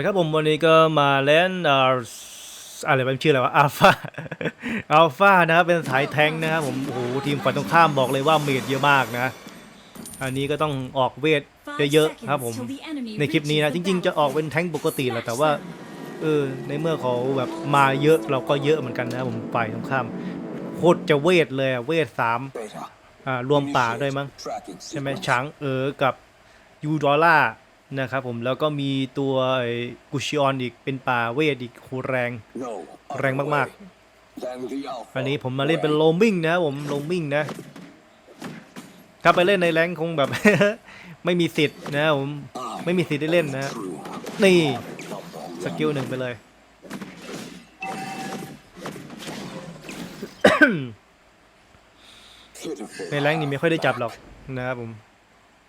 วัสดีครับผมวันนี้ก็มาเล่นเอ่ออะไรเป็นชื่ออะไรวะอัลฟาอัลฟานะครับเป็นสายแทงนะครับผมโอ้โหทีมฝ่ายตรงข้ามบอกเลยว่าเมดเยอะมากนะ อันนี้ก็ต้องออกเวทเยอะๆครับผมในคลิปนี้นะจริง ๆ จะออกเป็นแทงปกติแหละแต่ว่าเออในเมื่อเขาแบบมาเยอะเราก็เยอะเหมือนกันนะผมฝ่ายตรงข้ามโคตรจะเวทเลยเวทสามอ่ารวมป่าด้วยมั้งใช่ไหมช้างเออกับยูดอลล่า นะครับผมแล้วก็มีตัวกุชิออนอีกเป็นป่าเวทอีกโหแรง No. แรงมาก Then the Alpha. อันนี้ผมมาเล่นเป็นโลมิงนะผมโลมิงนะถ้าไปเล่นในแรงคงแบบ ไม่มีสิทธิ์นะผมไม่มีสิทธิ์ได้เล่นนะนี่สกิลหนึ่งไปเลย ในแรงค์นี่ไม่ค่อยได้จับหรอกนะครับผม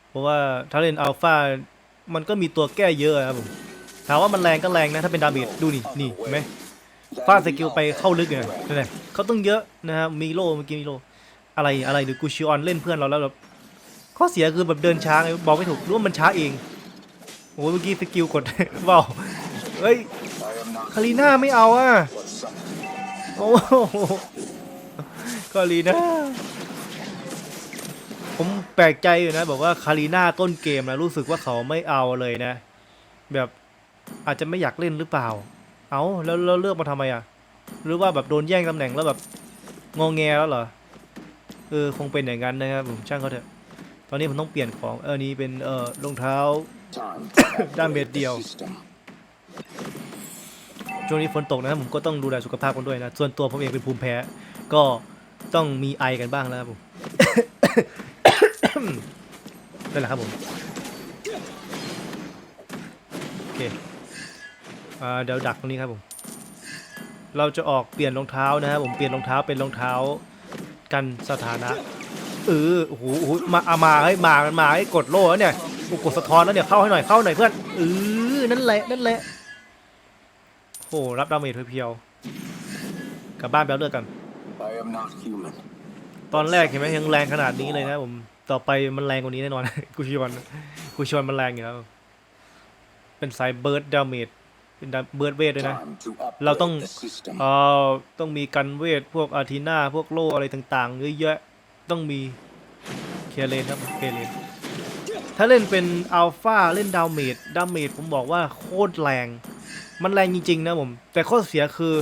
เพราะว่าถ้าเล่นอัลฟา มันก็มีตัวแก้เยอะครับผมถามว่ามันแรงก็แรงนะถ้าเป็นดาเมจดูนี่นี่เห็นไหมฟาดสกิลไปเข้าลึกไงนั่นแหละเขาต้องเยอะนะครับมีโลเมื่อกี้มีโลอะไรอะไรหรือกูชิออนเล่นเพื่อนเราแล้วแบบข้อเสียคือแบบเดินช้าไงบอกไม่ถูกรู้ว่ามันช้าเองโอ้เมื่อกี้สกิลกดว้าเฮ้ยคารีน่าไม่เอาอะโอ้โหคารีน่า ผมแปลกใจอยู่นะบอกว่าคารีนาต้นเกมนะรู้สึกว่าเขาไม่เอาเลยนะ แบบอาจจะไม่อยากเล่นหรือเปล่า เอาแล้วแล้วเลือกมาทำไมอะ หรือว่าแบบโดนแย่งตำแหน่งแล้วแบบงองแงแล้วเหรอเออคงเป็นอย่างนั้นนะครับผมช่างเขาเถอะ ตอนนี้ผมต้องเปลี่ยนของเออนี่เป็นเออรองเท้า ด้านเบ็ดเดียวช่วงนี้ฝนตกนะครับผมก็ต้องดูแลสุขภาพกันด้วยนะ ส่วนตัวผมเองเป็นภูมิแพ้ ก็ต้องมีไอกันบ้างแล้วครับผม นั่นแหละครับผม โอเคอ่าเดี๋ยวดักตรงนี้ครับผม เราจะออกเปลี่ยนรองเท้านะครับผม เปลี่ยนรองเท้าเป็นรองเท้ากันสถานะ เออ โอ้โหโอ้โหมาเอามาให้มามันมาให้กดโล่แล้วเนี่ยโอ้กดสะท้อนแล้วเนี่ยเข้าให้หน่อยเข้าหน่อยเพื่อน เออ นั่นแหละ นั่นแหละโอ้รับดาเมจเพียวๆกลับบ้านไปเอาเลือดกัน I am not human. ตอนแรกเห็นไหมยังแรงขนาดนี้เลยนะผม ต่อไปมันแรงกว่านี้แน่นอน กูชวนกูชวนมันแรงอยู่แล้ว เป็นสายเบิร์ดดาเมจเป็นเบิร์ดเวทด้วยนะ Time to เรา upgrade ต้อง the system. เอ่อต้องมีกันเวทพวกอาทีนาพวกโล่อะไรต่างๆเยอะแยะต้องมีเคเลนครับเคเลนถ้าเล่นเป็นอัลฟาเล่นดาเมจดาเมจผมบอกว่าโคตรแรง มันแรงจริงๆนะผม แต่ข้อเสียคือ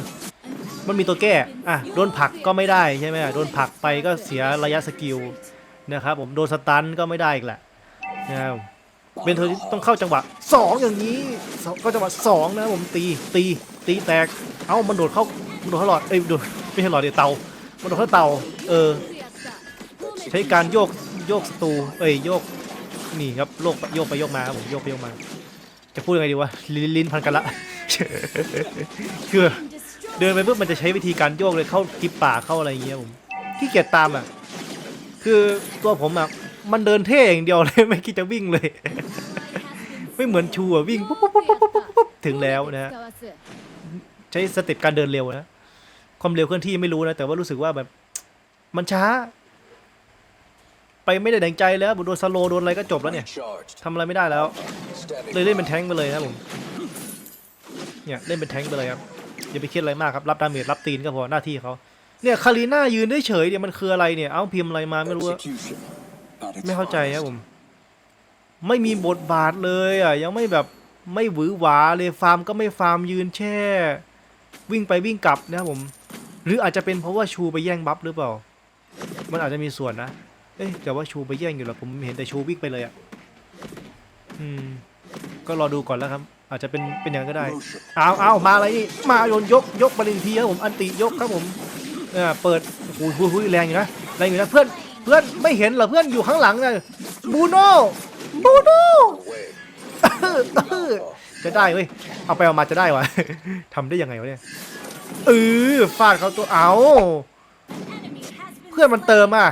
มันมีตัวแก้ อะ โดนผลักก็ไม่ได้ใช่ไหมโดนผลักไปก็เสียระยะสกิล นะครับผมโดนสตันก็ไม่ได้อีกแหละนะครับเป็นเธอที่ต้องเข้าจังหวะสองอย่างนี้สองเข้าจังหวะสองนะครับผมตีตีตีแตกเอ้ามันโดดเข้ามันโดดเข้าหลอดเอ้ยโดดไม่ใช่หลอดเดียวเตามันโดดเข้าเตาเออใช้การโยกโยกสตูเอ้ยโยกนี่ครับโยกโยกไปโยกมาครับผมโยกไปโยกมา จะพูดยังไงดีวะลิ้นลิ้นพันกันละคือเดินไปปุ๊บมันจะใช้วิธีการโยกเลยเข้ากิบป่าเข้าอะไรอย่างเงี้ยผมขี้เกียจตามอะ คือตัวผมอะมันเดินเท่อย่างเดียวเลย ไม่คิดจะวิ่งเลย ไม่เหมือนชูอะวิ่งปุ๊บปุ๊บปุ๊บปุ๊บปุ๊บปุ๊บถึงแล้วนะฮะใช้สเต็ปการเดินเร็วนะ ความเร็วเคลื่อนที่ไม่รู้นะ แต่ว่ารู้สึกว่าแบบมันช้า ไปไม่ได้ดังใจแล้วโดนสโลโดนอะไรก็จบแล้วเนี่ยทำอะไรไม่ได้แล้ว เลยเล่นเป็นแท้งไปเลยครับผมเนี่ยเล่นเป็นแท้งไปเลยครับอย่าไปคิดอะไรมากครับรับดาเมจรับตีนก็พอหน้าที่เขา เนี่ยคารีน่ายืนได้เฉยๆเนี่ยมันคืออะไรเนี่ย เอ้าพิมพ์อะไรมาไม่รู้อะ execution. At its ไม่เข้าใจครับ finest. ผม ไม่มีบทบาทเลยอะ ยังไม่แบบไม่หวือหวาเลยฟาร์มก็ไม่ฟาร์มยืนแช่ วิ่งไปวิ่งกลับนะครับผม หรืออาจจะเป็นเพราะว่าชูไปแย่งบัฟหรือเปล่า มันอาจจะมีส่วนนะเอ้ยแต่ว่าชูไปแย่งอยู่หรอผมเห็นแต่ชูวิ่งไปเลยอะอืม ก็รอดูก่อนแล้วครับ อาจจะเป็นเป็นอย่างนั้นก็ได้ Motion. เอาเอามาอะไรนี่มาโยนยกยกมาหนึ่งทีครับผมอันติยกครับผม เออเปิดโอ้โหหุยแรงอยู่นะแรงอยู่นะเพื่อนเพื่อนไม่เห็นเหรอเพื่อนอยู่ข้างหลังนะบูโน่บูโน่จะได้เว้ยเอาไปเอามาจะได้วะทำได้ยังไงวะเนี่ยเออฟาดเขาตัวเอาเพื่อนมันเติมอะ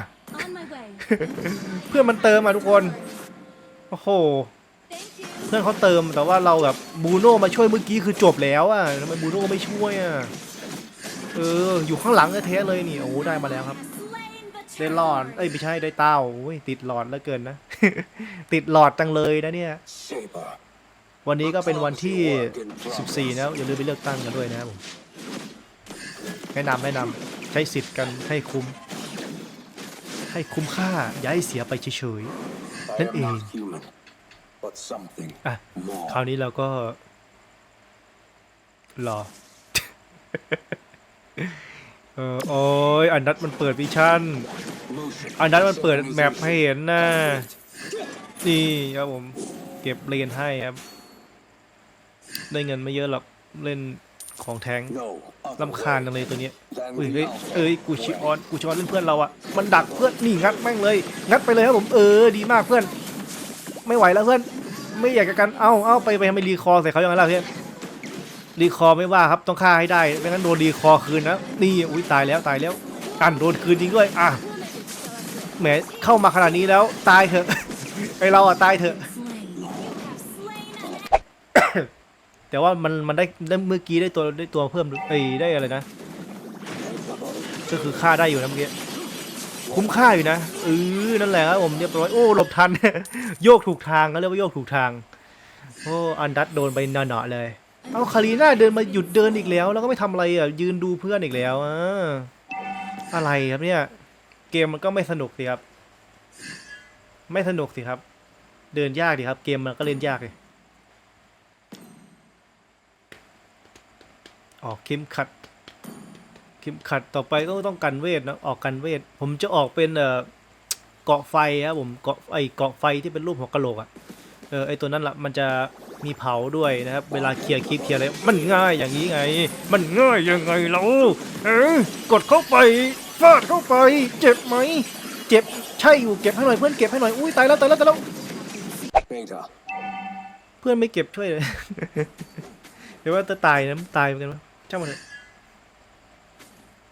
เพื่อนมันเติมอะทุกคนโอ้โหเพื่อนเขาเติมแต่ว่าเราแบบบูโน่มาช่วยเมื่อกี้คือจบแล้วอะทำไมบูโน่ไม่ช่วยอะ เออ อยู่ข้างหลังแท้ๆเลยนี่ โอ้ได้มาแล้วครับ ได้หลอด เอ้ยไม่ใช่ได้เต้าโอ้ยติดหลอดแล้วเกินนะ ติดหลอดจังเลยนะเนี่ย Saber. โวันนี้ก็เป็นวันที่ 14 นะ อย่าลืมไปเลือกตั้งกันด้วยนะครับผมแนะนำแนะนำใช้สิทธิ์กันให้คุ้ม ให้คุ้มค่าอย่าให้เสียไปเฉย I Then am not in. human, but something ๆอะ more. คราวนี้เราก็รอ เออโอ้ยอันนัดมันเปิดวิชั่น อันนั้นมันเปิดแมปให้เห็นนะนี่ครับผมเก็บเลนให้ครับ ได้เงินไม่เยอะหรอกเล่นของแทงลำคาญจังเลยตัวนี้อุ้ยเฮ้ยเอ้ยกูชิออนกูชิออนเล่นเพื่อนเราอะมันดักเพื่อนนี่งัดแม่งเลย งัดไปเลยครับผมเออดีมากเพื่อน ไม่ไหวแล้วเพื่อน ไม่อยากจะกันเอ้าเอ้าไปไปทำไมรีคอร์ใส่เขาอย่างนั้นล่ะเพื่อน รีคอร์ไม่ว่าครับต้องฆ่าให้ได้ไม่งั้นโดนรีคอร์คืนนะนี่อุ้ยตายแล้วตายแล้วอันโดนคืนจริงด้วยอะแหมเข้ามาขนาดนี้แล้วตายเถอะไอเราอะตายเถอะ แต่ว่ามันมันได้ได้เมื่อกี้ได้ตัวได้ตัวเพิ่มเอ้ยได้อะไรนะ ก็คือค่าได้อยู่นะเมื่อกี้คุ้มค่าอยู่นะเออนั่นแหละครับผมเรียบร้อยโอ้หลบทัน โยกถูกทางก็เรียกว่าโยกถูกทางโอ้อันดัตโดนไปหนาๆเลย เอาคารีน่าเดินมาหยุดเดินอีกแล้ว แล้วก็ไม่ทำอะไรอะยืนดูเพื่อนอีกแล้วอะอะไรครับเนี่ย เกมมันก็ไม่สนุกสิครับ ไม่สนุกสิครับ เดินยากดิครับ เกมมันก็เล่นยากเลยออกเข็มขัดเข็มขัดต่อไปก็ต้องกันเวทนะออกกันเวท ผมจะออกเป็นเอ่อเกาะไฟครับผมเกาะไอเกาะไฟที่เป็นรูปหัวกะโหลกอะ่ะเออไอตัวนั้นละมันจะ มีเผาด้วยนะครับ เวลาเคลียร์คลิปเคลียร์อะไรมันง่ายอย่างนี้ไง มันง่ายยังไงเราเออกดเข้าไปฟาดเข้าไป เจ็บไหม เจ็บใช่อยู่เก็บให้หน่อยเพื่อนเก็บให้หน่อยอุ้ยตายแล้วตายแล้วตายแล้ว Beta. เพื่อนไม่เก็บช่วยเลยเดี๋ยวว่าจะตายนะตายเหมือนกันวะช่างมันเถอะ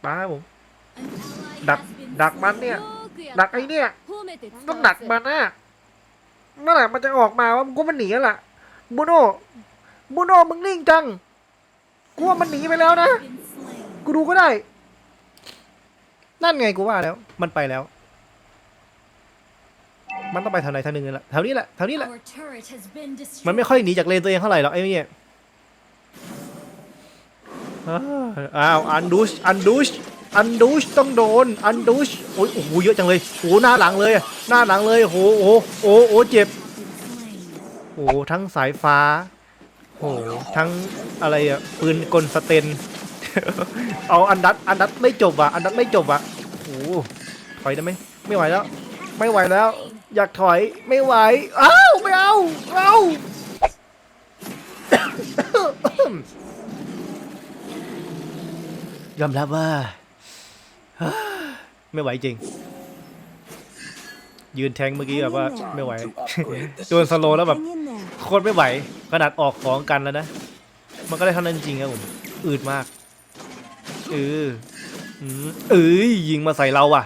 ป้าครับผมดักดักมันเนี่ย ดักไอ้เนี่ยต้องดักมันนะนั่นแหละมันจะออกมาว่ากูมันหนีแล้วล่ะ บูโน่บูโน่มึงนิ่งจังกูว่ามันหนีไปแล้วนะกูดูก็ได้ นั่นไงกูว่าแล้ว มันไปแล้ว มันต้องไปทางไหนทางหนึ่งนั่แหละแถวนี้แหละแถวนี้แหละ มันไม่ค่อยหนีจากเลนตัวเองเท่าไหร่หรอกไอ้เนี่ยอ้าวอันดูชอันดูชอันดูชต้องโดน อันดูชโอ้ยโอ้โหเยอะจังเลยโอ้หน้าหลังเลยหน้าหลังเลยโอ้โอ้โหโอ้โหโอ้โหเจ็บ โอ้โหทั้งสายฟ้าโอ้โหทั้งอะไรอะปืนกลสเตน เอาอันดัดอันดัดไม่จบอะ อันดัดไม่จบอะโอ้หถอยได้ไหมไม่ไหวแล้ว ไม่ไหวแล้ว อยากถอยไม่ไหวอ้าวไม่เอาเอายอมรับว่าไม่ไหวจริง ยืนแทงเมื่อกี้แบบว่าไม่ไหวโดนสโลแล้วแบบ โคตรไม่ไหว ขนาดออกของกันแล้วนะ มันก็ได้เท่านั้นจริงครับผม อืดมาก เอออืมเอ้ยยิงมาใส่เราว่ะ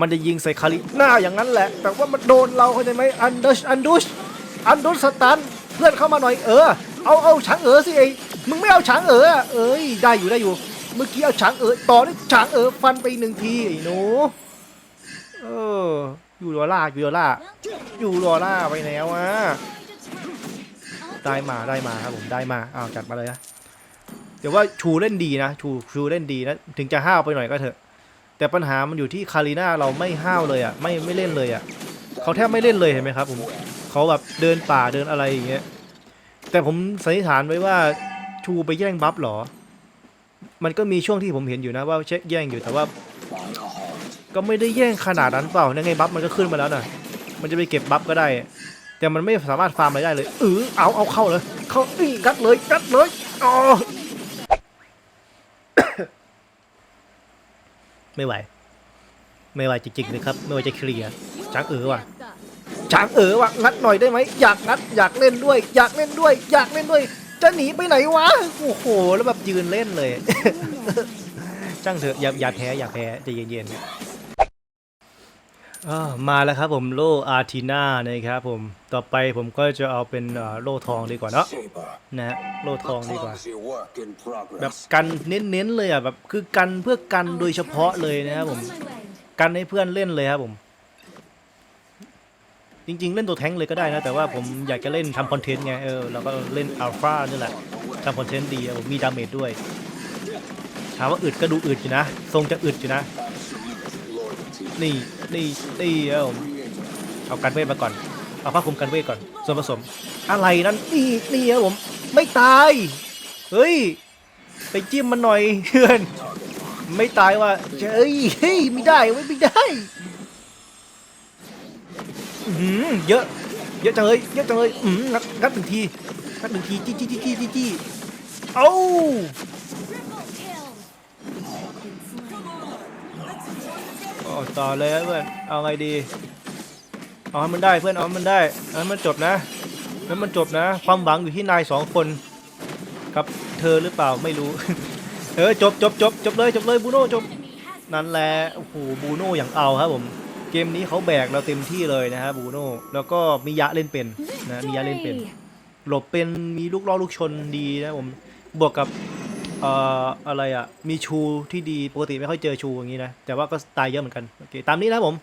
มันจะยิงใส่คาริหน้าอย่างนั้นแหละ แต่ว่ามันโดนเราเข้าใจไหมอันเดชอันดุชอันดุชสตันเพื่อนเข้ามาหน่อยเออ เอาเอาฉางเออสิไอ้มึงไม่เอาฉางเออเอ้ยได้อยู่ได้อยู่ เมื่อกี้เอาฉางเออต่อด้วยฉางเออฟันไปหนึ่งทีไอ้หนูเออ อยู่รอล่าอยู่รอล่าอยู่รอล่าไปแล้วอะได้มาได้มาครับผมได้มาอ้าวจัดมาเลยนะเดี๋ยวว่าชูเล่นดีนะชูชูเล่นดีนะถึงจะห้าวไปหน่อยก็เถอะ แต่ปัญหามันอยู่ที่คารีนาเราไม่ห้าวเลยอะไม่ไม่เล่นเลยอะเขาแทบไม่เล่นเลยเห็นไหมครับผมเขาแบบเดินป่าเดินอะไรอย่างเงี้ยแต่ผมสันนิษฐานไว้ว่าชูไปแย่งบัฟเหรอ มันก็มีช่วงที่ผมเห็นอยู่นะว่าเช็คแย่งอยู่แต่ว่า ก็ไม่ได้แย่งขนาดนั้นเปล่านั่นไงบัฟมันก็ขึ้นมาแล้วนะมันจะไปเก็บบัฟก็ได้ แต่มันไม่สามารถฟาร์มอะไรได้เลยเออเอาเอาเข้าเลย เข้านี่กัดเลยกัดเลยอ๋อไม่ไหว ไม่ไหวจริงๆเลยครับ ไม่ไหวจะเคลียร์ช้างเออว่ะช้างเออว่ะงัดหน่อยได้ไหมอยากงัดอยากเล่นด้วย อยากเล่นด้วย อยากเล่นด้วย จะหนีไปไหนวะโอ้โหแล้วแบบยืนเล่นเลย ช่างเถอะอย่าอย่าแพ้อย่าแพ้ใจะเย็นๆอ่ามาแล้วครับผมโล่อาร์ทีนานะครับผมต่อไปผมก็จะเอาเป็นอ่อโล่ทองดีกว่าเนาะนะฮะโล่ทองดีกว่า แบบกันเน้นๆเลยอะแบบคือกันเพื่อกันโดยเฉพาะเลยนะครับผมกันให้เพื่อนเล่นเลยครับผมจริงๆ เล่นตัวแท้งเลยก็ได้นะ แต่ว่าผมอยากจะเล่นทำคอนเทนต์ไง เออเราก็เล่นอัลฟานี่แหละทำคอนเทนต์ดีเอามีดาเมจด้วยามว่าอึดก็ดูอึดอยู่นะ ทรงจะอึดอยู่นะ นี่นี่นี่เออเอากันเวทมาก่อน เอาผ้าคลุมกันเวทก่อน ส่วนผสม อะไรนั่นนี่นี่ครับผม ไม่ตาย เฮ้ย ไปจิ้มมันหน่อยเพื่อน ไม่ตายว่ะเฮ้ยเฮ้ยไม่ได้เว้ยไม่ได้เยอะ เยอะจังเลย เยอะจังเลย อืมงัดงัดหนึ่งทีงัดหนึ่งที จี้จี้จี้จี้จี้จี้เอ้า Triple kill. อ๋อต่อเลยเพื่อนเอาไงดีเอาให้มันได้เพื่อนเอาให้มันได้เอาให้มันจบนะให้มันจบนะ ความหวังอยู่ที่นายสองคนกับเธอหรือเปล่าไม่รู้เออจบจบจบจบเลยจบเลยบูโน่จบนั่นแหละโอ้โหบูโน่อย่างเอาครับผมเกมนี้เขาแบกเราเต็มที่เลยนะฮะบูโน่แล้วก็มิยะเล่นเป็นนะมิยะเล่นเป็น หลบเป็นมีลูกล่อลูกชนดีนะผมบวกกับ เอ่ออะไรอะ มีชูที่ดีปกติไม่ค่อยเจอชูอย่างนี้นะ แต่ว่าก็ตายเยอะเหมือนกัน โอเค ตามนี้นะผม